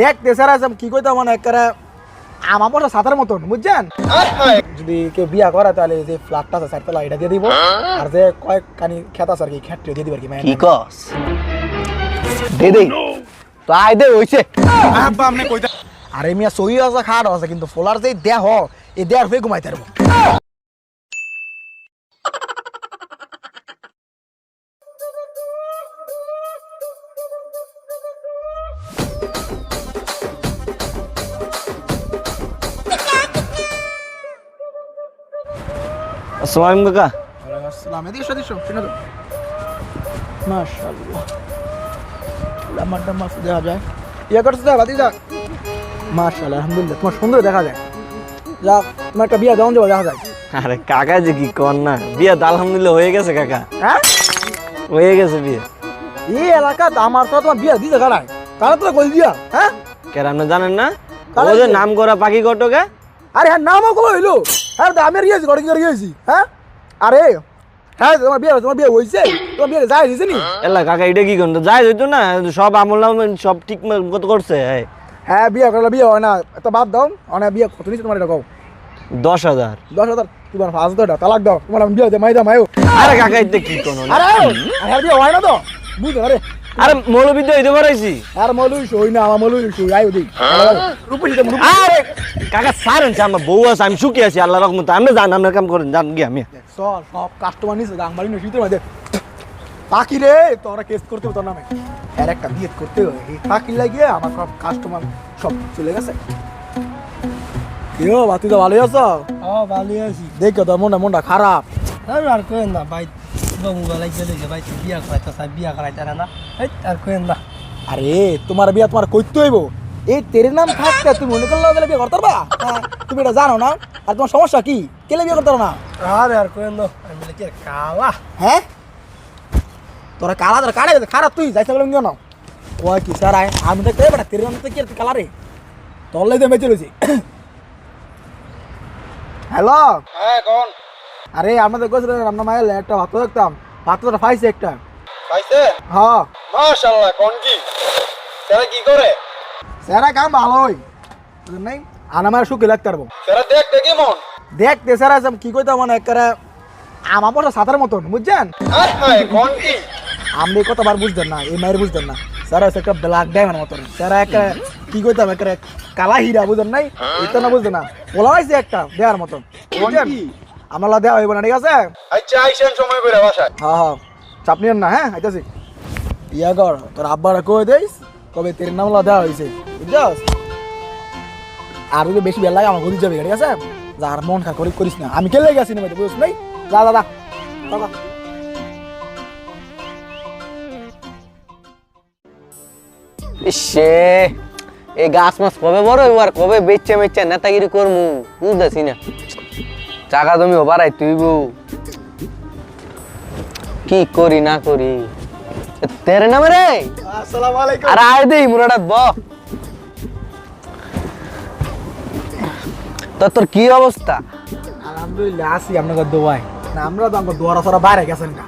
দেখতে স্যার আজ কি কইতাম মানে একেবারে আমার পড়া সাঁতার মতন বুঝছেন? যদি কেউ বিয়া করে তাহলে যে ফ্ল্যাটটা আছে চারতলা এটা দিয়ে দিব। আর যে কয়েক কানি খেত আছে আর কি খেটে দিয়ে দিব আর কি কি কস? দে দে। তো আয় দে হইছে। আব্বা আপনি কইতা আরে মিয়া সই আছে খাট আছে কিন্তু ফোলার যে দেহ এই দেহ হয়ে ঘুমাইতে পারব। আসসালামু কাকা। আসসালাম। এদিকে এসো, এদিকে শুনে তো। মাশাআল্লাহ। লামাটা মাছ দেখা যায়। ইয়ে করছ যা বাদি যা। মাশাআল্লাহ আলহামদুলিল্লাহ। তোমার সুন্দর দেখা যায়। যা তোমার একটা বিয়া দেওয়া যাবে দেখা যায়। আরে কাকা যে কি কর না? বিয়া আলহামদুলিল্লাহ হয়ে গেছে কাকা। হ্যাঁ? হয়ে গেছে বিয়ে। এই এলাকা আমার তো তোমার বিয়া দিতে গাড়ায় তারা তো কই দিয়া হ্যাঁ? কেন আপনি জানেন না? কারা ও যে নাম করা পাখি কটকে। আরে হ্যাঁ নামও কবে হইল? হ্যাঁ তো আমি আর গিয়েছি ঘরে গিয়ে গিয়েছি হ্যাঁ? আরে হ্যাঁ তোমার বিয়ে তোমার বিয়ে হয়েছে তোমার বিয়ে যায় দিছে নি? এলা কাকা এটা কি করতো যাই হইতো না? সব আমল সব ঠিক মতো করছে এই, হ্যাঁ বিয়ে করলে বিয়ে হয় না। এত বাদ দাও অনেক বিয়ে কত নিচ্ছে তোমার এটা কও? দশ হাজার। দশ হাজার? তোমার পাঁচ টাকা তালাক দাও। তোমার আমি বিয়ে দে মাই দাও মায়ও আরে কাকা এটা কি কোনো আরে আরে বিয়ে হয় না তো? বুঝো আরে। আরে মৌলবি তো হইতে পারাইছি আর মলুই সই না আমার মলুই সই আই ওদি রূপসী দেব আরে কাকা সারেন আমার বউ আছে আমি সুখী আছি আল্লাহ রকমত আপনি জান আপনার কাম করেন জান গিয়ে আমি সব সব কাস্টমার নিছে গাং মারি না শীতের মধ্যে পাখি রে তোরা কেস করতে তোর নামে। আর একটা বিয়ে করতে হবে। এই পাখি লাগিয়ে আমার সব কাস্টমার সব চলে গেছে। কেউ বাতি তো ভালোই আছো? ও ভালো আছি। দেখো তোর মনটা মনটা খারাপ। আর কোয়েন না ভাই। ভাই বিয়া করাইতে চাই বিয়া করাইতে না এই আর কোয়েন না আরে তোমার বিয়া তোমার করতে হইব এই তেরে নাম থাকতে তুমি মনে করলে গেলে বিয়ে করতে পারবা হ্যাঁ, তুমি এটা জানো না? আর তোমার সমস্যা কি? কেলে বিয়ে করতে না? আরে আর না আমি কি কালা। হ্যাঁ তোরা কালা তোরা কাড়ে খারাপ তুই যাইতে গেলাম কেন কয় কি স্যার আয় আমি তো কে বেটা তেরে নাম তো কি আর কালারে তোর লাই দিয়ে বেঁচে রয়েছি হ্যালো হ্যাঁ কোন আরে আমাদের গোছলেন আপনার মায়ের একটা ভাত দেখতাম। ভাত তো পাইছে একটা। পাইছে? হ্যাঁ। মাশাআল্লাহ কোন কি? সেটা কি করে? স্যারা কাম ভালোই নাই? আর আমার সুখে লাগতে পারব। সেটা দেখতে কেমন? দেখতে স্যার আজ কি কইতাম মানে একেবারে আমার পড়া সাঁতার মতন বুঝছেন? হায় কোন কি? আপনি কতবার বুঝতেন না এই মায়ের বুঝতেন না। স্যার হচ্ছে একটা ব্ল্যাক ডায়মন্ড মতন। স্যার একটা কি কইতাম একটা কালা হীরা বুঝেন নাই? এটা না বুঝতেন না। বলা হয়েছে একটা দেওয়ার মতন। বুঝছেন? আমার দেওয়া হইব না ঠিক আছে? আচ্ছা আইসেন সময় করে বাসায়। হ্যাঁ হ্যাঁ। চাপ নিয়েন না হ্যাঁ? আইতাছি। ইয়া কর তোর আব্বারা কই দেইস? কবে তের নাম দেওয়া হয়েছে বুঝছস? আর যদি বেশি বেলা লাগে আমার গদি যাবে ঠিক আছে? যা আর মন খা করি করিস না। আমি কেলে গেছি না বুঝছ নাই? যা দাদা দাদা সে এই গাছ মাছ কবে বড় হইব আর কবে বেচছে মেচছে নেতাগিরি করমু? বুঝতেছি না। টাকা তুমি বাড়াই তুইব। কি করি না করি? তেরে নামে রে। আর আয় দেই মুরাটাত ব। তো তোর কি অবস্থা? আলহামদুলিল্লাহ আছি আপনাদের দোয়ায়। না আমরা তো আমার দোয়ারা সরা বাইরে গেছেন না।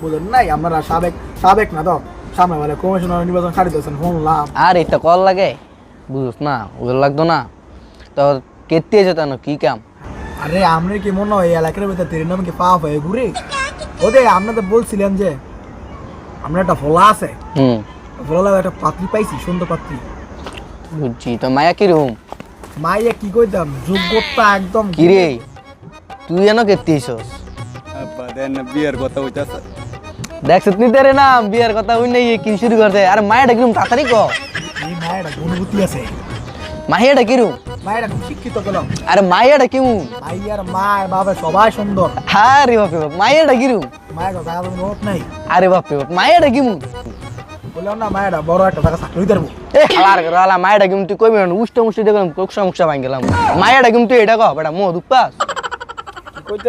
বুঝলেন নাই? আপনারা সাবেক সাবেক না তো? সামনে বলে কমিশনার নির্বাচন ছাড়িতেছেন শুনলাম। আর এটা কল লাগে। বুঝছ না ওগুলো লাগতো না। তো কেতে যেত না কি কাম? আরে আমরা কি মনে হয় এলাকার ভিতরে তেরে নাম কি পাওয়া হয়ে ঘুরে? ওদে তো বলছিলেন যে আমরা একটা ফলা আছে। হুম। ফলা একটা পাত্রী পাইছি সুন্দর পাত্রী। বুঝছি তো মায়া কীরকম? মাইয়া কি কইতাম? যোগ্যতা একদম কি রে? তুই এন কেতে আইসস আব্বা দেন বিয়ের কথা হইতাছে। দেখছ তুই তেরে নাম বিয়ার কথা হই নাই কি শুরু করতে আরে মায়াটা কিরম তাড়াতাড়ি ক? এই মায়ের অনুভূতি আছে। মাহিয়াটা কিরম মায়ের খুব শিক্ষিত গেলাম আরে মাইয়াটা কেমন? মাইয়ার মায় বাবা সবাই সুন্দর। আরে বাপরে বাপ মাইয়াটা কিরম? মায়ের কথা নোট নাই। আরে বাপরে বাপ মাইয়াটা কেমন? বললাম না মায়েরা বড় একটা টাকা চাকরি দেবো। এ হালার করে হালা মায়েটা কেমন তুই কইবি না উষ্টা মুষ্টি দেখলাম কোকসা মুকসা ভাঙ গেলাম। মায়েটা কেমন তুই এটা কহ বেটা মো দুপাস কইতে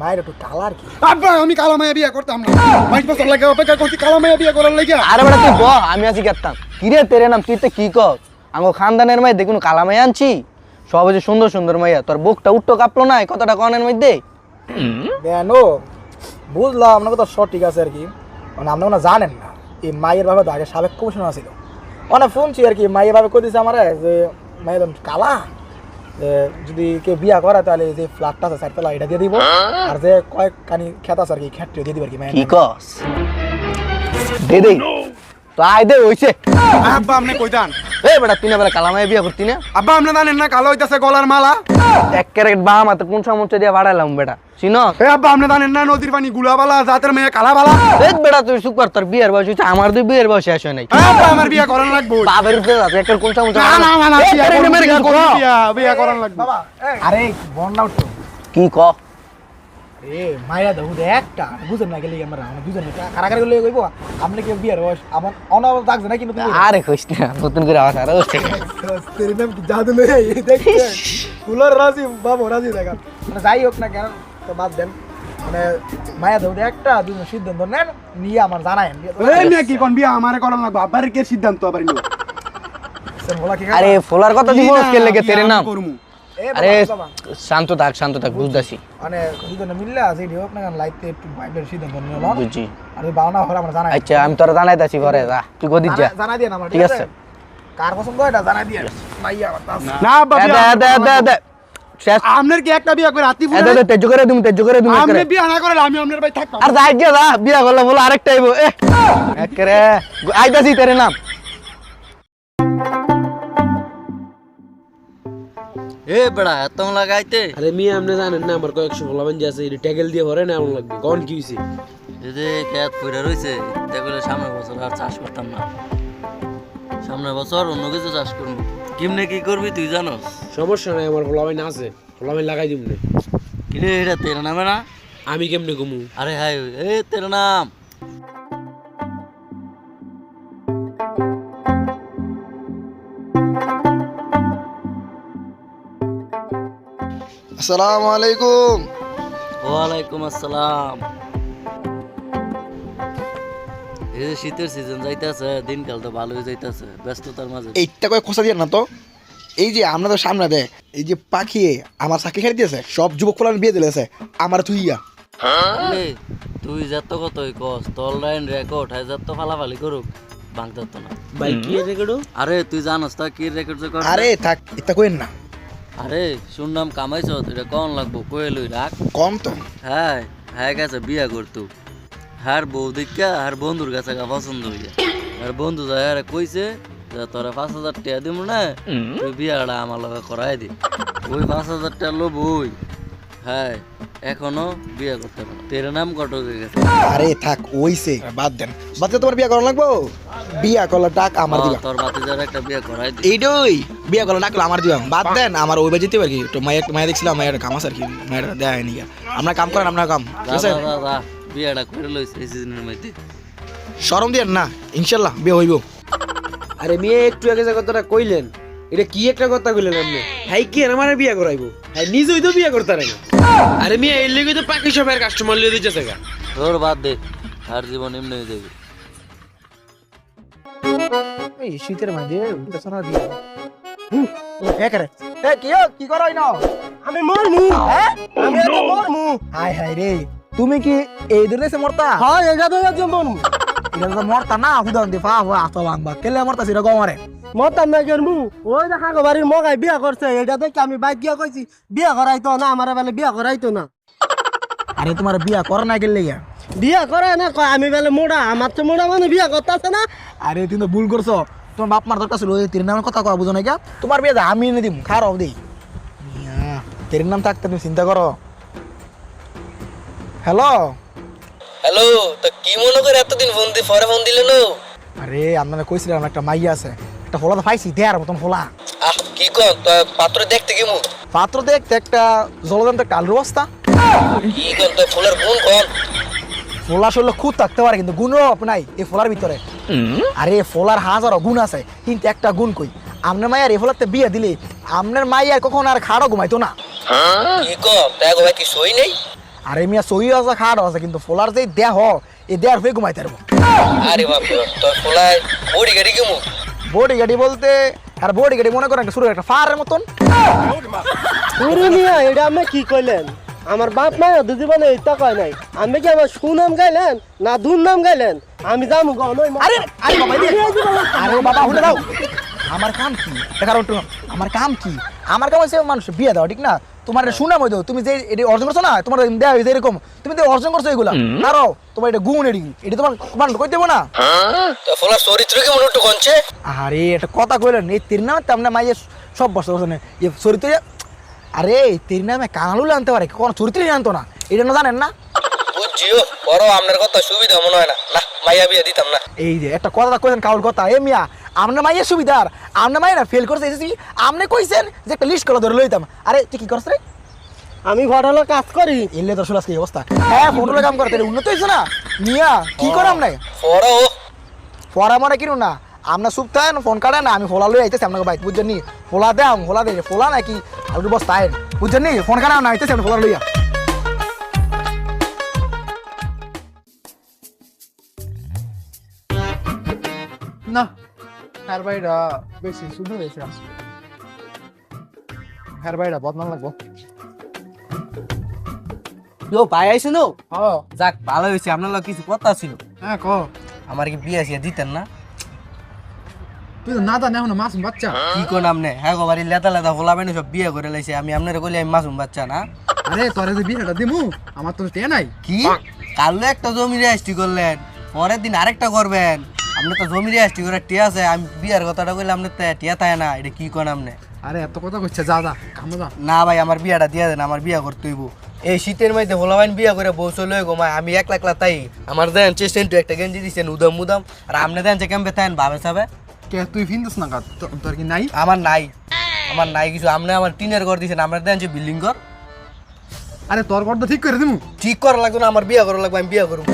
মায়ের একটু কালার কি। আব্বা আমি কালা মায়া বিয়ে করতাম না। পাঁচ বছর লাগে অপেক্ষা করছি কালা মায়া বিয়ে করার লাগে আরে বেটা তুই ব আমি আছি গেতাম। কিরে তেরে নাম তুই তো কি কর আঙ্গো খানদানের মাই দেখুন কালা মাই আনছি? সব যে সুন্দর সুন্দর মাইয়া তোর বুকটা উঠটো কাঁপলো না? কতটা কনের মধ্যে দেন ও বুঝলাম আপনাকে তো সঠিক আছে আর কি। মানে আপনারা জানেন না। এই মায়ের বাবা তো আগে সাবেক কমিশনার ছিল। অনেক শুনছি আর কি মায়ের ভাবে কই দিছে আমারে যে একদম কালা যে যদি কেউ বিয়া করে তাহলে যে ফ্ল্যাটটা আছে চারতলা এটা দিয়ে দিব। আর যে কয়েক কানি খেত আছে আর কি খেটে দিয়ে দিব আর কি মাইয়া কি কস? দে দে। তো আয় দে হইছে আব্বা আপনি কইতান এই বেটা তুই না বেলা কালামায় বিয়া করতি না? আব্বা আপনি জানেন না কালো হইতাছে গলার মালা? এক ক্যারেট বাম হাতে কোন সমস্যা দিয়ে বাড়াইলাম বেটা চিনো? এ আব্বা আপনি জানেন না নদীর পানি গুলাবালা জাতের মেয়ে কালাবালা এই বেটা তুই সুপার তোর বিয়ের বয়স হচ্ছে আমার তুই বিয়ের বয়স হয় নাই। আব্বা আমার বিয়া করার লাগবো। বাবের উপরে আছে একটা কোন সমস্যা না না না বিয়া করুন, করুন, লাগবে বাবা আরে বন্ডা উঠো কি ক? এ দাও দে একটা। বুঝেন না গেলে আমরা আমরা বুঝেন না কারাগারি লয়ে কইবো আপনি কি বিয়ার বয়স আমার অনাব থাকছে না কিন্তু আরে কইস না নতুন করে আওয়াজ আরও হচ্ছে। তেরি নাম কি জাদু লয়ে এই দেখতে। কুলার রাজি বাবু রাজি দেখা। মানে যাই হোক না কেন তো বাদ দেন। মানে মায়া একটা দুজন সিদ্ধান্ত নেন নিয়ে আমার জানায়েন। এই মেয়ে কি কোন বিয়া আমারে করার লাগবে? আব্বার কে সিদ্ধান্ত আবার নিও বলা কি আরে ফোলার কথা দিব কি না, কে তেরে নাম? করমু। আরে শান্ত থাক শান্ত থাক বুঝতাছি। মানে দুজনে মিললে আছে লাইতে একটু ভাইবের সিদ্ধান্ত নিলাম বুঝছি। আর আমরা জানাই। আচ্ছা আমি তোরা জানাইতাছি ঘরে যা তুই গদির যা। জানাই দিয়ে আমার ঠিক আছে। কার পছন্দ এটা জানাই দিয়ে। মাইয়া না। আব্বা দে দে দে দে। আপনার কি একটা বিয়া করে? হাতি দে দে তেজ করে দিমু তেজ করে দিমু একেরে। বিয়া না করলে আমি আপনার ভাই থাকতাম। আর যাই গিয়া যা বিয়া করলে বলো আরেকটা আইবো এ একেরে আইতাছি তেরে নাম। এ বেড়া এত লাগাইতে? আরে মিয়া আপনি জানেন না আমার কয়েকশো ফলাবান যে আছে ট্যাগেল দিয়ে ভরে না এমন লাগবে। কখন কি হয়েছে এই যে খেত পড়ে রয়েছে দেখলে সামনের বছর আর চাষ করতাম না। সামনের বছর অন্য কিছু চাষ করব। কেমনে কি করবি তুই জানোস? সমস্যা নাই আমার ফলাবান আছে। ফলাবান লাগাই দিব না কিরে এটা তের নামে না? আমি কেমনে ঘুমু? আরে হাই এ তের নাম। আসসালামু আলাইকুম। ওয়ালাইকুম আসসালাম। এই যে শীতের সিজন যাইতেছে দিনকাল তো ভালোই যাইতেছে ব্যস্ততার মাঝে। এইটা কয়ে খোসা দিয়ে না তো? এই যে আমরা তো সামনে দে এই যে পাখি আমার চাকরি খেয়ে দিয়েছে সব যুবক ফলান বিয়ে দিলেছে আমার তুইয়া এ, তুই যত কতই কস তোর লাইন রেকর্ড হাজার তো ফালাফালি করুক ভাঙতে তো না। ভাই কি রেকর্ড আরে তুই জানস তা কি রেকর্ড রেকর্ড আরে থাক এটা কইন না। আরে শুনলাম কামাইছ এটা কন লাগবো কয়ে লই রাখ। কম তো। হ্যাঁ হ্যাঁ গেছে বিয়া করতো। হার বউ দেখা আর বন্ধুর কাছে গা পছন্দ হইয়া। আর বন্ধু যায় আরে কইছে যে তোরা পাঁচ হাজার টাকা দিব না তুই বিয়াটা আমার লগে করাই দি। ওই পাঁচ হাজার টাকা লোভ ওই হ্যাঁ এখনও বিয়া করতে পারো তের নাম কটক হয়ে গেছে। আরে থাক ওইছে বাদ দেন। বাদ দিয়ে তোমার বিয়া করা লাগবো? বিয়া করলে টাক আমার দিবা। তোর বাতিজার একটা বিয়া করাই দি। এইটাই বিয়া টাকলে আমার দিবা। বাদ দেন আমার ওই বাজেতে তো মায়ের মায়ের দেখছিলাম মায়ের কাম আছে আর কি মায়ের দেয় নি আমরা কাম করেন আপনার কাম। ঠিক আছে? বিয়াটা করে লইছে এই সিজনের মধ্যে। দিয়ে না ইনশাল্লাহ বিয়ে হইব। আরে মেয়ে একটু আগে যে কথাটা কইলেন এটা কি একটা কথা কইলেন আপনি? হাই কি আর আমার বিয়া করাইবো? হাই নিজেই তো বিয়া করতে রাখে আরে মেয়ে এর লেগে তো পাখি সবের কাস্টমার লিয়ে দিচ্ছে গা। তোর বাদ দে আর জীবন এমনি হয়ে যাবে। এই শীতের মাঝে দিয়ে এ কি কি না আমি মরমু। হ্যাঁ? আমি তো মরমু। হাই হাই রে তুমি কি এই মরতা? হয় মরমু। এটা তো মরতা না হুদন দি ফা ফা আতো বাংবা কেলে মরতা সিরা গমারে মরতাম না করমু ওই দেখা বাড়ির মগাই বিয়া করছে এটা দেখে আমি বাইক গিয়া কইছি বিয়া করাইতো না আমার বেলে বিয়া করাইতো না। আরে তোমার বিয়া কর না গেলে গিয়া? বিয়া করায় না কয় আমি বেলে মোড়া আমার তো মোড়া মানে বিয়া করতেছে না। আরে তুমি তো ভুল করছ। তোমার বাপ মার দরকার ছিল ওই তিন নামের কথা কয়া বুঝো না গিয়া তোমার বিয়ে আমি এনে দিম খারাপ দেই তিন নাম থাকতে তুমি চিন্তা করো। হ্যালো? হ্যালো তো কি মনে করে এতদিন ফোন দি পরে ফোন দিলে নো? আরে আপনারা কইছিলাম একটা মাইয়া আছে। একটা ফোলা তো পাইছি দেয়ার মতন ফোলা। আহ কি কর পাত্র দেখতে কেমন? পাত্র দেখতে একটা জলজন্ত একটা আলুর বস্তা। কি কর তো ফুলের গুণ কর ফোলা শরীরে খুব থাকতে পারে কিন্তু গুণও নাই এই ফোলার ভিতরে। আরে ফোলার হাজারো গুণ আছে কিন্তু একটা গুণ কই? আপনার মায়ের এই ফোলাতে বিয়ে দিলে আপনার মাইয়ার কখন আর খাড়ো ঘুমাইতো না। সই নেই? আরে মিয়া সই আছে খাড়ো আছে কিন্তু ফোলার যে দেহ এই দেহ হয়ে ঘুমাইতে পারব। আরে বাপ তোর ফুলায় বড়ি গাড়ি কেমন বডি গাড়ি বলতে আর বডি গাড়ি মনে করেন একটা শুরু একটা ফারের মতন। এটা আমি কি কইলেন? আমার বাপ মা দুই জীবনে ইত্যা কয় নাই। আমি কি আমার সুনাম গাইলেন না দুর নাম গাইলেন? আমি যাব গো আরে আরে বাবা। আরে বাবা উঠে দাও। আমার কাম কি? দেখার একটু আমার কাম কি? আমার কাম হচ্ছে মানুষ বিয়ে দাও ঠিক না? তোমার এটা সুনাম হইতো তুমি যে এটা অর্জন করছ না তোমার দেওয়া হয়েছে এরকম। তুমি তো অর্জন করছ এগুলা আরও তোমার এটা গুণ এটি। এটা তোমার তোমার কই দেবো না? ফলার চরিত্র কি মনে একটু কনছে? আরে এটা কথা কইলেন এই তির নামে তেমন মাইয়ে সব বছর বছর নেই চরিত্র আরে তির নামে কানালুলে আনতে পারে কোন চরিত্রই আনতো না। এটা না জানেন না? বুঝছিও বড় আপনার কথা সুবিধা মনে হয় না। না মাইয়া বিয়া দিতাম না। এই যে একটা কথা কইছেন কাউর কথা। এ মিয়া আমনে মাইয়ের সুবিধার। আমনে মাইয়া ফেল করছে এসেছি আমনে কইছেন যে একটা লিস্ট করে ধরে লইতাম। আরে তুই কি করছ রে? আমি ঘটলো কাজ করি। এলে তোর শুলাস কি অবস্থা? হ্যাঁ ফটোলে কাম করতে উন্নত হইছে না? মিয়া কি করাম নাই ও। পড়া মনে কিনো না? আপনা সুপ থাকেন ফোন কাটে না আমি ফোলা লই আইতেছি আপনাকে বাইক বুঝছেন নি? ফোলা দাম ফোলা দে ফোলা নাকি আর বস্তা আইন বুঝছেন নি? ফোন কাটা না আইতেছি আপনি ফোলা লইয়া না হ্যার বাইরা বেশি শুধু হয়েছে হ্যার বাইরা বদনাম লাগবো। ও ভাই আইছেন ও হ্যাঁ। যাক ভালো হয়েছে আপনার লগে কিছু কথা ছিল। হ্যাঁ ক আমার কি বিয়া সিয়া দিতেন না? তুই না জানে মাসুম বাচ্চা। কি কোন হ্যাঁ গো বাড়ি লেতা লেতা ফোলা সব বিয়ে করে লাইছে। আমি আপনার কইলে আমি মাসুম বাচ্চা না। আরে তোরে যে বিয়েটা দিমু আমার তো তে নাই। কি? কালো একটা জমি রেজিস্ট্রি করলেন। পরের দিন আরেকটা করবেন। আপনি তো জমি রেজিস্ট্রি করে টিয়া আছে। আমি বিয়ার কথাটা কইলে আপনি টিয়া না? এটা কি কোন আপনি আরে এত কথা কইছে যা যা কামে যা। না ভাই আমার বিয়াটা দিয়া দেন আমার বিয়া করতে হইব। এই শীতের মধ্যে ভোলাবাইন বিয়া করে বউ চলে গোমায় আমি একলা একলা তাই। আমার দেন চেষ্টেন টু একটা গেঞ্জি দিচ্ছেন উদম উদম। আর আপনি দেন যে কেমবে থাকেন ভাবে সাবে? কে তুই ফিনদস না কাট তোর কি নাই? আমার নাই। আমার নাই কিছু। আপনি আমার টিনের ঘর দিয়েছেন আমরা দেন যে বিল্ডিং ঘর। আরে তোর কথা ঠিক করে দিমু। ঠিক করা লাগবে না আমার বিয়া করা লাগবে আমি বিয়া করব।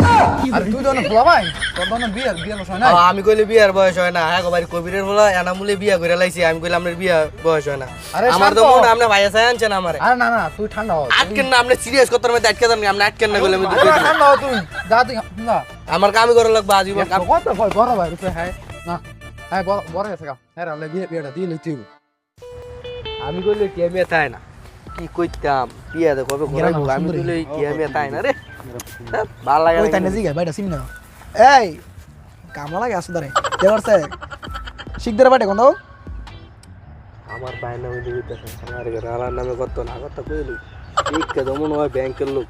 আরে তুই তো না ভাই। তোর তো না বিয়ে বিয়ে নাই? আমি কইলে বিয়ার বয়স হয় না। হ্যাঁ গো বাড়ি কবিরের বলা এনামুলে বিয়া করে লাইছি। আমি কইলে আপনার বিয়া বয়স হয় না। আরে আমার তো মনে আপনি ভাইয়া চাই আনছেন আমারে। আরে না না তুই ঠান্ডা হ। আটকেন না আপনি সিরিয়াস কথার মধ্যে আটকে আপনি আটকেন না বলে আমি ঠান্ডা হ তুই। যা তুই না। আমার কামই করা লাগবে আজীবন কত ভয় বড় ভাই হ্যাঁ। না। হ্যাঁ বড় গেছে গা হ্যাঁ বিয়ে বিয়েটা দিয়ে লইতে হইব। আমি কইলে টিয়া মিয়া তাই না? কি কইতাম? বিয়া কবে ঘুরাইবো আমি। কইলে টিয়া মিয়া তাই না রে? ভালো লাগে ওই না তাই না জিগা বাইটা সিমি না। এই কামলা লাগে কে করছে শিখদের বাইটে কোন আমার ভাই নামে দিবিতেছে আমার ঘরে আলার নামে কত না কথা কইলি ঠিক কে মনে হয় ব্যাংকের লোক।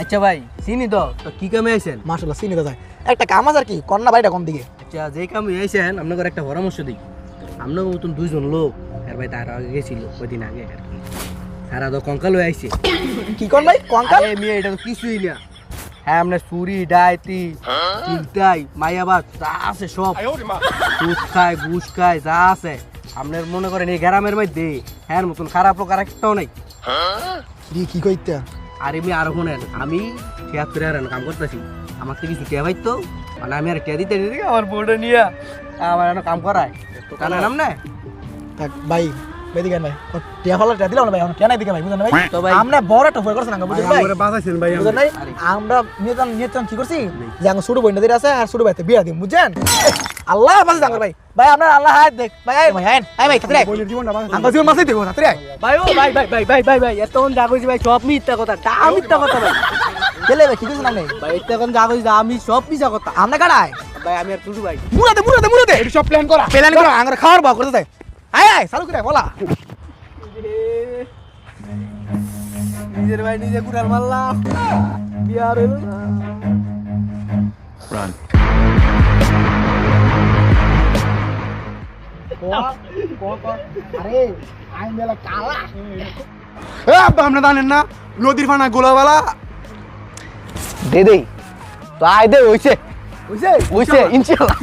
আচ্ছা ভাই চিনি তো? তো কি কামে আইছেন? মাশাআল্লাহ সিনি তো যায়। একটা কাম আছে আর কি কন্যা বাইটা কোন দিকে? আচ্ছা যে কামে আইছেন আপনাদের একটা পরামর্শ দিই। আপনার মতন দুইজন লোক আর ভাই তার আগে গেছিল কদিন আগে আর কি। সারা তো কঙ্কাল হয়ে আইছে। কি ভাই? কঙ্কাল? মেয়ে এটা তো কিছুই না। হ্যাঁ আমরা চুরি ডাইতি চিন্তাই মায়াবাদ যা আছে সব। সুদ খায় ঘুষ খায় যা আছে। আপনার মনে করেন এই গ্রামের মধ্যে হ্যাঁ মতন খারাপ লোক আর একটাও নাই। দি কি কইতে? আর এমনি আরও শোনেন আমি ছিয়াত্তর কাম করতেছি। আমার থেকে কিছু টিয়া পাইতো? মানে আমি আর টিয়া দিতে দিতে আমার বউটা নিয়ে আমার এখনও কাম করায়। জানেন নাম না থাক ভাই বেদিকে ভাই। টিয়া ফলা টিয়া দিলাম না ভাই কেন দিকে ভাই বুঝেন না ভাই? তো ভাই আমরা বড় একটা ভয় করছেন না বুঝেন ভাই? আমারে বাঁচাইছেন ভাই বুঝেন নাই আমরা নিয়তন নিয়তন কি করছি? যে আমার ছোট বইনা দিয়ে আছে আর ছোট ভাইতে বিয়া দিম বুঝছেন? আল্লাহ বাঁচে জাঙ্গর ভাই। ভাই আপনার আল্লাহ হাত দেখ। ভাই আয় ভাই আয় আয় ভাই তাড়াতাড়ি বইনের জীবনটা বাঁচাইছেন। আমরা জীবন মাসেই দেখো তাড়াতাড়ি ভাই ও ভাই ভাই ভাই ভাই ভাই ভাই এতক্ষণ যা কইছি ভাই সব মিথ্যা কথা তা মিথ্যা কথা ভাই। গেলে ভাই কি করছেন আপনি ভাই যা কইছি আমি সব কথা। আমরা কাটায় ভাই আমি আর টুটু ভাই। মুরাতে মুরাতে মুরাতে এটা সব প্ল্যান করা। প্ল্যান করো আঙ্গুর খাওয়ার বাও করতে আয় আয় চালু করে বলা। নিজের ভাই নিজে কুড়াল মারলাম। বিয়ার হইল না। আরে আই মেলা কালা। এ আপনি জানেন না নদীর ফানা গোলাওয়ালা দে দেই। তো আয় দে হইছে। বুঝছে হইছে ইনশাআল্লাহ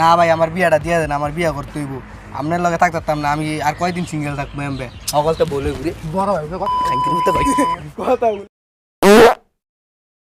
না ভাই আমার বিয়াটা দিয়ে দেন আমার বিয়া করতে হইব। আপনার লগে থাকতাম না আমি আর কয়দিন সিঙ্গেল থাকব এমবে? অকল তো বলে ঘুরে। বড় ভাই থ্যাংক ইউ ভাই। কথা